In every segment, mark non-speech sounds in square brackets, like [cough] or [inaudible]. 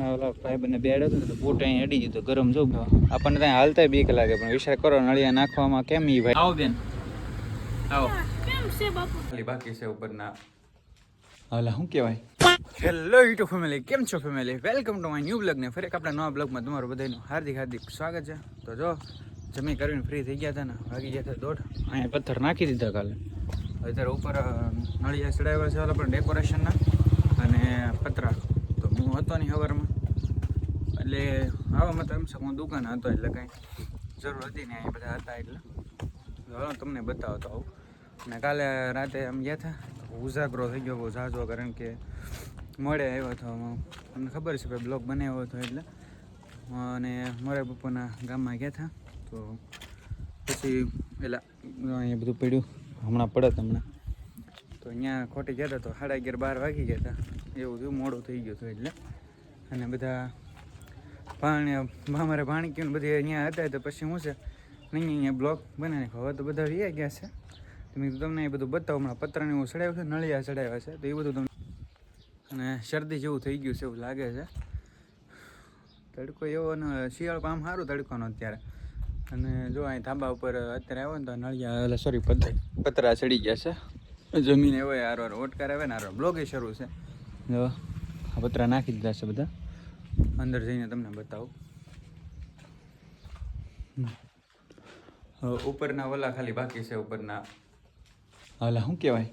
હમણાં ઓલા ભાઈ બંને બેડ હતું ને તો પોટ અહીં અડી ગયું ગરમ જો આપણને ત્યાં હાલતા બીક લાગે પણ વિચાર કરો નળિયા નાખવામાં કેમ ઈ ભાઈ? આવો બેન. આવો. કેમ છે બાપુ? બાકી છે ઉપરના. હાલા શું કહેવાય? હેલો યુટ્યુબ ફેમિલી કેમ છો family welcome to my new blog ને ફરી આપણા નવા બ્લોગમાં તમારું બધાનું હાર્દિક હાર્દિક સ્વાગત છે. તો જો જમી કરીને ફ્રી થઈ ગયા હતા ને ભાગી ગયા હતા દોઢ. અહીંયા પથ્થર નાખી દીધા કાલે. અત્યારે ઉપર નળિયા ચડાવ્યા છે ઓલા પણ ડેકોરેશનના અને પતરા. હું હતો નહીં સવારમાં એટલે આવા મત એમ છે હું દુકાન હતો, એટલે કાંઈ જરૂર હતી ને અહીંયા બધા હતા એટલે. ચાલો તમને બતાવતો આવું. ને કાલે રાતે આમ ગયા હતા ઉજાગરો થઈ ગયો, બહુ ઝાઝો, કારણ કે મળે આવ્યો હતો મને ખબર છે ભાઈ બ્લોગ બનાવ્યો હતો એટલે. અને મારા પપ્પાના ગામમાં ગયા હતા તો પછી પેલા, અહીંયા બધું પડ્યું. હમણાં પડત હમણાં તો અહીંયા ખોટી ગયા હતા તો સાડા અગિયાર, બાર વાગી ગયા હતા. એવું થયું, મોડું થઈ ગયું હતું એટલે. અને બધા પાણી અમારે પાણી કયું બધી અહીંયા હતા તો પછી શું છે? નહીં અહીંયા બ્લોક બનાવી નાખો હવે તો બધા રહ્યા ગયા છે. તો મેં તમને એ બધું બતાવો, હમણાં પતરાને એવું ચડાવ્યું છે, નળિયા ચડાવ્યા છે. તો એ બધું તમને અને શરદી જેવું થઈ ગયું છે એવું લાગે છે. તડકો એવો ને, શિયાળો આમ સારું તડકોનો અત્યારે. અને જો અહીં ધાબા ઉપર અત્યારે આવ્યો ને તો નળિયા, એટલે સોરી પતરા ચડી ગયા છે. જમીન એવો હારો ઓટકાર આવે ને હારો બ્લોગે શરૂ છે. જો, આ પતરા નાખી દીધા છે બધા. અંદર જઈને તમને બતાવું. ઉપરના ઓલા ખાલી બાકી છે, ઉપરના. હાલા શું કહેવાય?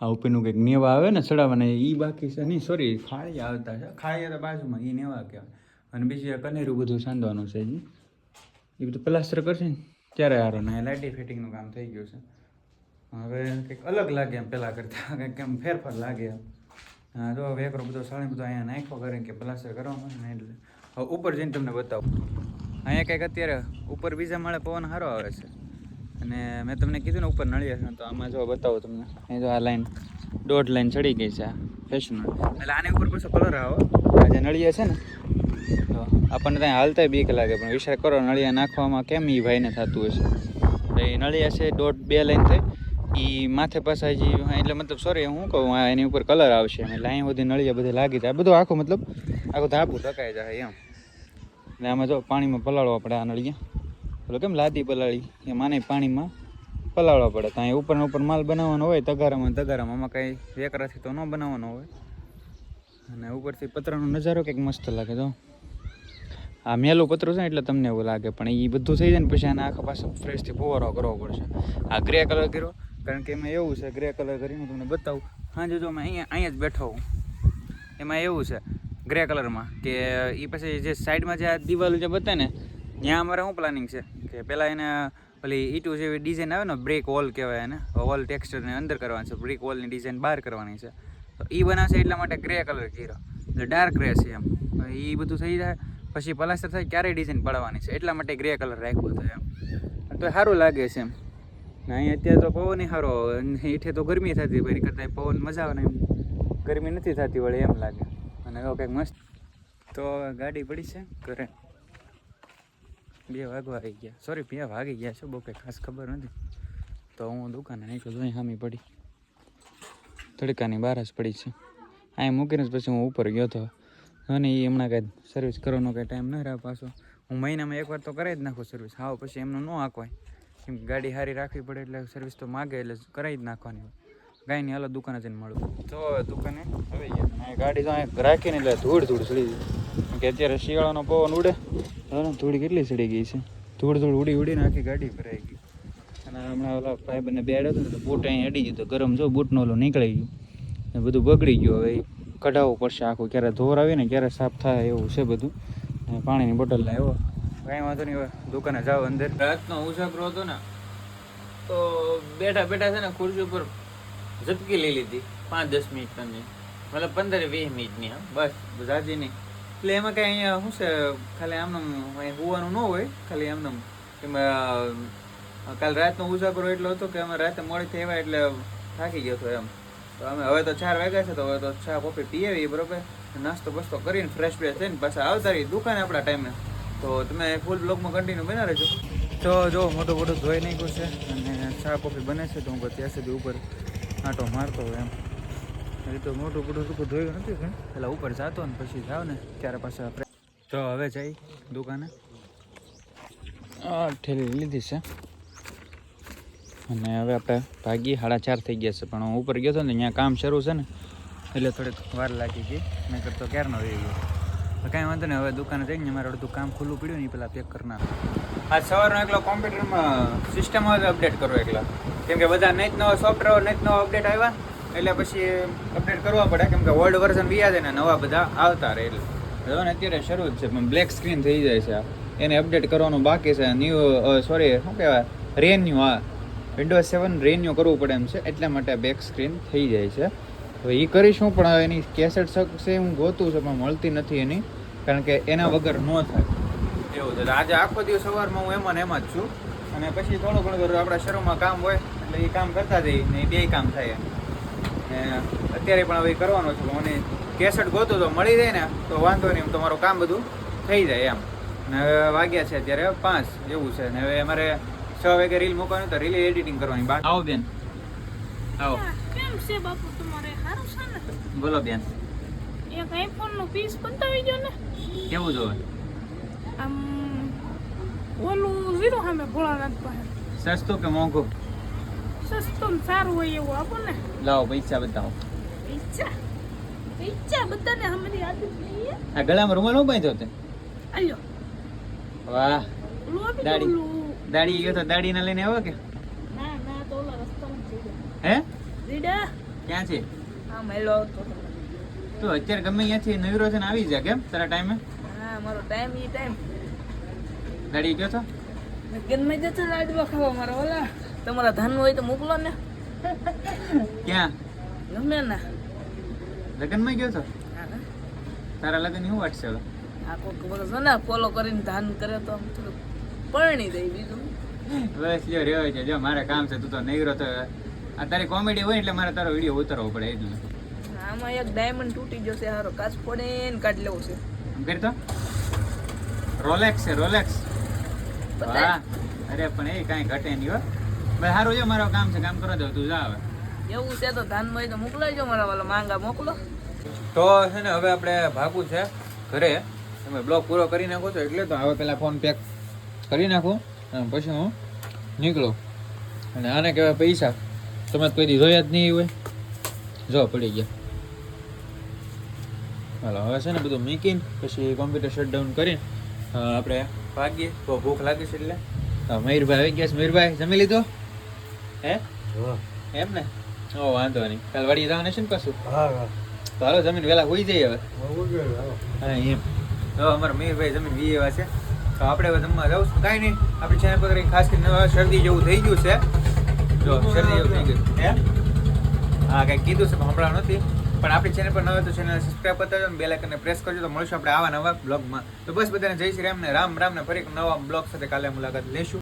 હા ઉપરનું કંઈક નેવા આવે ને ચડાવવાના, એ બાકી છે નહીં સોરી ખાળી આવતા છે. ખાળી તો બાજુમાં, એ નેવા કહેવાય. અને બીજું આ કનેરું બધું સાંધવાનું છે એ બધું પ્લાસ્ટર કરશે ને, ત્યારે હારો ને લાઇટી ફિટિંગનું કામ થઈ ગયું છે. હવે કંઈક અલગ લાગે એમ પહેલાં કરતાં. [laughs] કંઈક એમ ફેરફાર લાગે એમ. હા, જો વેકરો બધો સાણી બધો અહીંયા નાખ્યો કરે કે પ્લાસ્ટર કરવામાં ને એટલે. હવે ઉપર જઈને તમને બતાવું. અહીંયા કંઈક અત્યારે ઉપર બીજા માળે પવન સારો આવે છે. અને મેં તમને કીધું ને ઉપર નળિયા છે, તો આમાં જો બતાવું તમને. અહીં જો આ લાઈન, દોઢ લાઈન ચડી ગઈ છે આ ફેશન એટલે આની ઉપર પાછો કલર આવો આ જે નળિયા છે ને, તો આપણને ત્યાં હાલતા બીક લાગે, પણ વિચાર કરો, નળિયા નાખવામાં કેમ એ ભાઈને થતું હશે? એ નળિયા છે, દોઢ બે લાઈન થઈ. એ માથે પાછા હજી એટલે મતલબ સોરી હું કહું એની ઉપર કલર આવશે. એટલે અહીં બધી નળિયા બધી લાગી જાય. બધું આખું મતલબ, આખું ધાબુ ટકાઈ જાય એમ. ને આમાં જો પાણીમાં પલાળવા પડે આ નળિયા. એટલે કેમ લાદી પલાળી? એ માને પાણીમાં પલાળવા પડે. તો અહીં ઉપર ઉપર માલ બનાવવાનો હોય, તગારામાં તગારામાં. આમાં કાંઈ વેકરાથી તો ન બનાવવાનો હોય. અને ઉપરથી પતરાનો નજારો કંઈક મસ્ત લાગે તો આ મેલું પતરું છે એટલે તમને એવું લાગે. પણ એ બધું થઈ જાય ને, પછી આને આખા પાસે ફ્રેશથી ફુવારો કરવો પડશે. આ ગ્રે કલર કર્યો. કારણ કે એમાં એવું છે ગ્રે કલર કરીને તમને બતાવું. હા, જો અમે અહીંયા અહીંયા જ બેઠો હું. એમાં એવું છે ગ્રે કલરમાં કે એ પછી જે સાઈડમાં જે આ દિવાલ જે બતાવે ને, ત્યાં અમારે શું પ્લાનિંગ છે? કે પહેલાં એને પેલી ઈટુ જેવી ડિઝાઇન આવે ને બ્રેક વોલ કહેવાય એને વોલ ટેક્સચરને અંદર કરવાની છે બ્રેક વોલની ડિઝાઇન બહાર કરવાની છે. તો એ બનાવશે એટલા માટે ગ્રે કલર કર્યો. એટલે ડાર્ક ગ્રે છે એમ. એ બધું થઈ જાય, પછી પ્લાસ્ટર થાય, ક્યારેય ડિઝાઇન પડવાની છે. એટલા માટે ગ્રે કલર રાખ્યો હતો એમ. તો સારું લાગે છે એમ. ને, અહીંયા અત્યારે તો પવન સારો હેઠે તો ગરમી થતી એની કરતાં પવન મજા આવે ને ગરમી નથી થતી વળે એમ લાગે. અને એવો કંઈક મસ્ત તો ગાડી પડી છે ઘરે. બે વાગવા આવી ગયા. સોરી બે વાગી ગયા છે, બહુ કંઈ ખાસ ખબર નથી. તો હું દુકાને નીકળ્યો અહીં સામી પડી. તડકાની બહાર જ પડી છે. અહીં મૂકીને જ પછી હું ઉપર ગયો હતો અને એ હમણાં કાંઈ સર્વિસ કરવાનો કાંઈ ટાઈમ ન રહ્યા પાછો. હું મહિનામાં એકવાર તો કરાવી જ નાખું સર્વિસ હાવ, પછી એમનું ન આંકવાય. ગાડી સારી રાખવી પડે એટલે સર્વિસ તો માગે એટલે કરાવી જ નાખવાની. હોય કાંઈ નહીં હાલો દુકાને જઈને મળું. તો દુકાને ગયા. ગાડી તો રાખીને એટલે ધૂળ ધૂળ ચડી ગઈ. કે અત્યારે શિયાળાનો પવન ઉડે. હવે ધૂળ કેટલી ચડી ગઈ છે? ધૂળ ધૂળ ઉડી ઉડીને આખી ગાડી ભરાઈ ગઈ. અને હમણાં ઓલા ભાઈ બંને બેડ હતું ને બૂટ અહીં અડી ગયું તો ગરમ જો બૂટનો ઓલો નીકળી ગયું. ને બધું બગડી ગયું. હવે કઢાવવું પડશે. આખું ક્યારે ધોર આવે ને ક્યારે સાફ થાય એવું છે બધું. પાણીની બોટલ લાવ્યો. કાંઈ વાંધો નહીં, હવે દુકાને જાઓ અંદર. રાતનો ઉજાગરો હતો ને, તો બેઠા બેઠા છે ને ખુરશી ઉપર ઝપકી લઈ લીધી, પાંચ દસ મિનિટની. મતલબ પંદર વીસ મિનિટની, હા, બસ જાજી એટલે એમાં કાંઈ અહીંયા શું છે, ખાલી આમનામ અહીંયા હોવાનું ન હોય, ખાલી આમનામ એમાં કાલ રાતનો ઉજાગરો એટલો હતો કે અમે રાતે મોડી આવ્યા એટલે થાકી ગયો હતો એમ. તો અમે હવે તો ચાર વાગ્યા છે, તો હવે તો ચા, કોફી પીએ બરોબર નાસ્તો બસ્તો કરીને ફ્રેશ ફ્રેશ થઈને પાછા આવતા રહી દુકાને આપણા ટાઈમે. તો તમે ફૂલ બ્લોગમાં કન્ટિન્યુ બના રહેજો. તો જો મોટું મોટો ધોઈ નાખ્યું છે અને ચા કોફી બને છે તો હું ત્યાં સુધી ઉપર આંટો મારતો હોય એમ. એ તો મોટું બધું ટૂંકું ધોયું નથી પણ પેલા ઉપર જાતો ને પછી જાવ ને ત્યારે પાછા તો હવે જઈ દુકાને. આ ઠેલી લીધી છે. અને હવે આપણે ભાગી સાડા ચાર થઈ ગયા છે, પણ હું ઉપર ગયો હતો ને અહીંયા કામ શરૂ છે ને, એટલે થોડીક વાર લાગી ગઈ. મેં કરતો ક્યારનો રહી ગયો? કાંઈ વાંધો નહીં, હવે દુકાને જઈને મારે અડધું કામ ખુલ્લું પડ્યું ને પેલા પેક કરી આ સવારનો એકલો કોમ્પ્યુટરમાં સિસ્ટમ જ અપડેટ કરો એકલા. કેમ કે બધા નહીં નવા સોફ્ટવેર નહીં નવા અપડેટ આવ્યા, એટલે પછી અપડેટ કરવા પડે. કેમ કે ઓલ્ડ વર્ઝન બી આવે ને નવા બધા આવતા રહે એટલે. હવે અત્યારે શરૂ જ છે, પણ બ્લેક સ્ક્રીન થઈ જાય છે. એને અપડેટ કરવાનું બાકી છે. ન્યૂ સોરી શું કહેવાય? રેન્યુ આ. વિન્ડોઝ સેવન રેન્યુ કરવું પડે એમ છે, એટલા માટે બેક સ્ક્રીન થઈ જાય છે. હવે એ કરીશું પણ એની કેસેટ શકશે હું ગોતું છું પણ મળતી નથી એની કારણ કે એના વગર ન થાય. એવું છે આજે આખો દિવસ સવારમાં હું એમાં ને એમાં જ છું. અને પછી થોડું ઘણું કરું આપણા શરૂમાં કામ હોય એટલે એ કામ કરતા જઈએ ને એ બે કામ થાય ને અત્યારે પણ હવે કરવાનો કરવાનું છે મને કેસેટ ગોતું તો મળી જાય ને તો વાંધો નહીં તમારું કામ બધું થઈ જાય એમ. ને હવે વાગ્યા છે અત્યારે પાંચ એવું છે ને હવે અમારે છ વાગે રીલ મૂકવાની તો રીલ એડિટિંગ કરવાની બાકી આવો બેન. આવો. કેમ છે બાપુ બોલો બેન. એક આઈફોનનું પીસ બતાવી ગયો ને. કેવું જોવે? આમ ઓલું ઝીરો સામે ભોળાનાથ પાસે. સસ્તું કે મોંઘું? સસ્તું ને સારું હોય એવું આપો ને. લાવો પૈસા બતાવો. પૈસા? પૈસા બધાને અમારી આદત નહીં આ ગળામાં રૂમાલ હું બાંધ્યો તે? આલ્યો. વાહ. ઓલું દાડી દો દાઢી ગયો તો દાડી ના લઈને આવ્યો કે? ના ના તો ઓલા રસ્તામાં જઈ જાય હે? રીડા. ક્યાં છે? હા મેલો આવતો તું અત્યારે ગમે ત્યાંથી નવીરો છે આવી જાય કેમ? તારા ટાઈમે? હા મારો ટાઈમ ઈ ટાઈમ. ગાડી ગયો તો? ગમે જતો લાડવા ખાવા મારા ઓલા. તમારા ધન હોય તો મોકલો ને. ક્યાં? ગમે ના. લગ્નમાં ગયો તો. તારા લગ્ન શું વાટશે હવે? આ કોક બધો છે ને ફોલો કરીને ધાન કરે તો આમ થોડું પરણી દઈ બીજું. બસ જો રહ્યો છે જો મારે કામ છે તું તો નવીરો તો આ તારી કોમેડી હોય એટલે મારે તારો વીડિયો ઉતારવો પડે એટલે આમાં એક ડાયમંડ તૂટી જશે હારો કાચ પડે ને કાઢી લેવું છે. એમ કરી તો? રોલેક્સ છે રોલેક્સ. વાહ. અરે પણ એ કાંઈ ઘટે નહીં હો. ભાઈ સારું છે મારો કામ છે કામ કરો દો તું જા હવે. એવું છે તો ધાન હોય તો મોકલાવજો મારા વાલા માંગા મોકલો. તો છે ને હવે આપણે ભાગવું છે ઘરે. તમે બ્લોગ પૂરો કરી નાખો છો એટલે તો હવે પેલા ફોન પેક કરી નાખું અને પછી હું નીકળું. અને આને કહેવાય પૈસા. તમે કોઈ દી જોયા જ નહીં હોય જો પડી ગયા. હાલો હવે છે ને બધું મૂકીને પછી કોમ્પ્યુટર શટડાઉન કરીને આપણે ભાગીએ તો ભૂખ લાગે છે એટલે. મયુરભાઈ આવી ગયા છે. મયુરભાઈ જમી લીધો? હે? એમ ને? ઓ વાંધો નહીં. કાલ વાડી જવાનું છે ને હા તો હાલો જમીન વેલા હોઈ જઈએ હવે. હા એમ. તો અમારા મીરભાઈ જમીન વી એવા છે. તો આપણે હવે જમવા છું. કાંઈ નહીં. આપણી ચેનલ પર ખાસ કરીને શરદી જેવું થઈ ગયું છે. જો શરદી જેવું થઈ ગયું. હા? કંઈક કીધું છે હમણાં નથી. પણ આપણી ચેનલ પર ન હોય તો ચેનલ સબસ્ક્રાઈબ કરતા જાઓ બે આઇકનને પ્રેસ કરજો તો મળશું આપણે આવા નવા બ્લોગમાં તો બસ બધાને જય શ્રી રામ ને રામ રામ ને ફરી એક નવા બ્લોગ સાથે કાલે મુલાકાત લેશું.